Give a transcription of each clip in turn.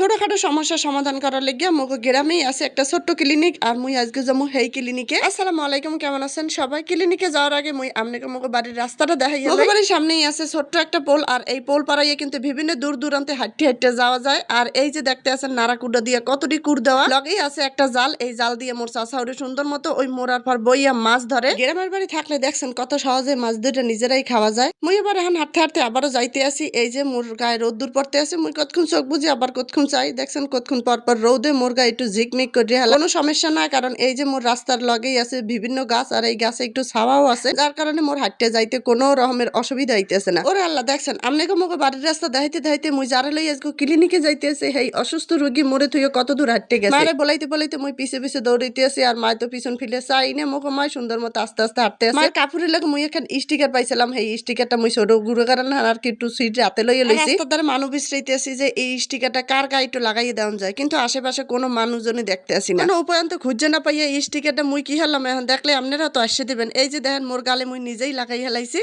ছোটখাটো সমস্যার সমাধান করার লেগে মুখ গ্রামেই আছে একটা ছোট্ট ক্লিনিক আর মুই আজকে যাব হেই ক্লিনিকে আসসালামু আলাইকুম কেমন আছেন সবাই? ক্লিনিকে যাওয়ার আগে মুই আপনাকে মুখ বাড়ির রাস্তাটা দেখাই মুখ বাড়ির সামনেই আছে ছোট্ট একটা পোল আর এই পোল পাড়াইয়ে কিন্তু বিভিন্ন দূর দূরান্তে হাঁটতে হাঁটতে যাওয়া যায়। আর এই যে দেখতে আছেন নারাকুডা দিয়ে কতটি কুর দেওয়া। লগেই আছে একটা জাল এই জাল দিয়ে মোর চাষাউরি সুন্দর মতো ওই মোড়ার পর বইয়া মাছ ধরে। গ্রামের বাড়ি থাকলে দেখছেন কত সহজে মাছ দুটো নিজেরাই খাওয়া যায়। মুই এবার এখন হাঁটতে হাঁটতে আবারও যাইতে আসি। এই যে মোর গায়ে রোদ্দুর পড়তে আছে মুই কতক্ষণ চোখ বুঝি আবার কতক্ষণ চাই। দেখছেন কতক্ষণ পর পর রোদে মোর গায়ে একটু ঝিকমিক করে হেলা কোনো সমস্যা না কারণ এই যে মোর রাস্তার লগেই আছে বিভিন্ন গাছ আর এই গাছে একটু ছাওয়াও আছে যার কারণে মোর হাঁটতে যাইতে কোনো রকমের অসুবিধা হইতেছে না। ওরে আল্লাহ দেখছেন আমনেকে মোকে বাড়ির রাস্তা দেখাইতে দেখাইতে মুই যারা লই আজকে ক্লিনিকে যাইতেছে হেই অসুস্থ রোগী মরে থুয়ে কত দূর হাঁটতে গেছে। মারে বলাইতে বলাইতে মুই পিছে পিছে দৌড়াইতে আছি আর মায় তো পিছন ফিলে চাই না মোকে মায় সুন্দর মতো আস্তে আস্তে হাঁটতে আছে। মায়ের কাপড়ের লাগে মুই এখন স্টিকার পাইছিলাম এই স্টিকারটা মুই ছোট গুঁড়ো কারণ আর কি একটু সিট রাতে লইয়া লইছি। দ্বারা মানুষ বিশ্রাইতে আছি যে এই স্টিকারটা কার একটু লাগাইয়ে দেওয়া যায়। কিন্তু আশেপাশে কোনো মানুষজনই দেখতে আসি না। কোনো উপায়ন তো খুঁজে না পাইয়া এই স্টিকারটা মুই কি হলাম এখন দেখলে আপনারা তো আসে দিবেন। এই যে দেখেন মোর গালে মুই নিজেই লাগাই হেলাইছি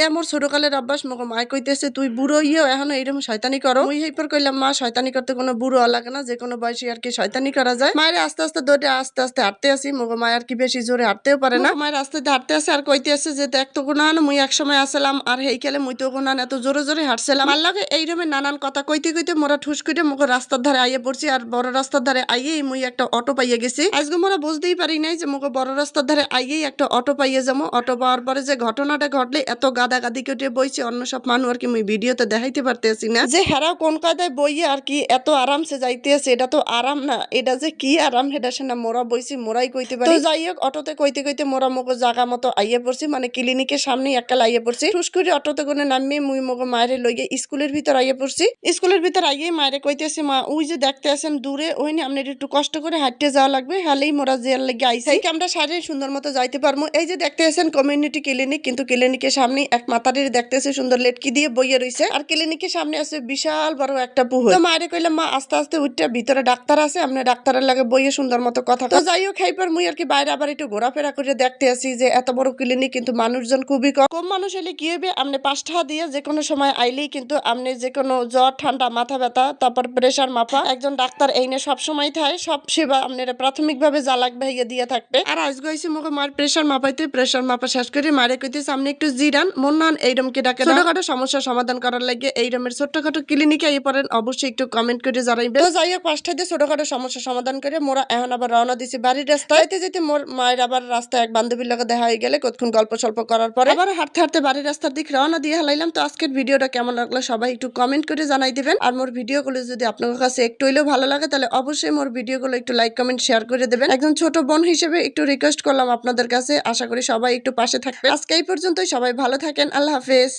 এ মোর ছোটকালের অভ্যাস মোকে মায় কইতেছে তুই বুড়ো ইয়েও এখনও এইরকম শয়তানি করো। মুই হেইপর কইলাম মা শয়তানি করতে কোনো বুড়ো লাগে না। যে কোনো বয়সে আর কি শয়তানি করা যায়। মায়ের আস্তে আস্তে দৌড়ে আস্তে আস্তে হাঁটতে আসি। মোকে মায় আর কি বেশি জোরে হাঁটতেও পারে না। মায়ের আস্তে আস্তে হাঁটতে আসে আর কইতে আসে যে দেখ তো কোন মুই এক সময় আসলাম আর হেই খেলে মুই তো কোন এত জোরে জোরে হাঁটছিলাম। আর লাগে এইরকম নানান কথা কইতে কইতে মোরা ঠুস কইতে মুখে রাস্তার ধারে আইয়ে পড়ছি আর বড় রাস্তার ধারে আইয়েই মুই একটা অটো পাইয়ে গেছি। আজকে মোরা বুঝতেই পারি নাই যে মুখে বড় রাস্তার ধারে আইয়েই একটা অটো পাইয়ে যাব। অটো পাওয়ার পরে যে ঘটনাটা ঘটলে এত গাদা গাদি কেটে বইছে, অন্য সব মানুষ আর কি মুই ভিডিওতে দেখাইতে পারতেছি না। যে হেরাও কোন কায়দায় বইয়ে আর কি এত আরামসে যাইতে আছে এটা তো আরাম না, এটা যে কি আরাম, সেটা সে না মোরা বইছি, মোরাই কইতে পারি। যাই হোক, অটোতে কইতে কইতে মোরা মগো জাগা মতো আইয়ে পড়ছি মানে ক্লিনিকের সামনে একাল আইয়ে পড়ছি। ঠুস করে অটোতে করে নামিয়ে মুই মগো মায়ের লইয়ে স্কুলের ভিতর আইয়ে পড়ছি। স্কুলের ভিতর আইয়ে মায়ের কইতেছি মা ওই যে দেখতে আছেন দূরে ওই না আপনার একটু কষ্ট করে হাঁটতে যাওয়া লাগবে হালেই মোরা জেল লেগে আইসি আমরা সারে সুন্দর মতো যাইতে পারব। এই যে দেখতে আসেন কমিউনিটি ক্লিনিক কিন্তু ক্লিনিকের সামনে এক মাতারির দেখতেছে সুন্দর লেটকি দিয়ে বইয়ে রইছে। আর ক্লিনিকের সামনে আছে বিশাল বড় একটা পুহুর তো মায়ের কইলাম মা আস্তে আস্তে উঠতে ভিতরে ডাক্তার আছে আপনি ডাক্তারের লাগে বইয়ে সুন্দর মতো কথা তো যাই হোক খাইপার মুই আর কি বাইরে আবার একটু ঘোরাফেরা করে দেখতে আসি যে এত বড় ক্লিনিক কিন্তু মানুষজন খুবই কম। কম মানুষ এলে কি হবে? আপনি পাঁচ টাকা দিয়ে যে কোনো সময় আইলেই কিন্তু আপনি যে কোনো জ্বর ঠান্ডা মাথা ব্যথা তারপর প্রেশার মাপা। একজন ডাক্তার এই নিয়ে সব সময় থাকে সব সেবা আপনারা প্রাথমিকভাবে যা লাগবে ইয়ে দিয়ে থাকবে। আর আজ হয়েছে মুখে মার প্রেশার মাপাইতে প্রেশার মাপা শেষ করে মারে কইতেছে আপনি একটু জিরান মন নান এইরকম কি ডাকে ছোটখাটো সমস্যার সমাধান করার লাগে এইরকমের ছোটখাটো ক্লিনিকে আইয়ে পড়েন অবশ্যই একটু কমেন্ট করে জানাইবেন। তো যাই হোক পাঁচটা দিয়ে ছোটখাটো সমস্যা সমাধান করে মোরা এখন আবার রওনা দিছি বাড়ির রাস্তায়। যেতে যেতে মোর মায়ের আবার রাস্তায় এক বান্ধবীর লগে দেখা হয়ে গেলে কতক্ষণ গল্প সল্প করার পরে। আবার হাঁটতে হাঁটতে বাড়ির রাস্তার দিক রওনা দিয়ে হালাইলাম। তো আজকের ভিডিওটা কেমন লাগল সবাই একটু কমেন্ট করে জানাই দিবেন। আর মোর ভিডিওগুলো যদি আপনার কাছে একটু হইলেও ভালো লাগে, তাহলে অবশ্যই মোর ভিডিওগুলো একটু লাইক কমেন্ট শেয়ার করে দেবেন। একজন ছোট বোন হিসেবে একটু রিকোয়েস্ট করলাম আপনাদের কাছে। আশা করি সবাই একটু পাশে থাকবে। আজকে এই পর্যন্তই, সবাই ভালো থাকেন, আল্লাহ হাফেজ।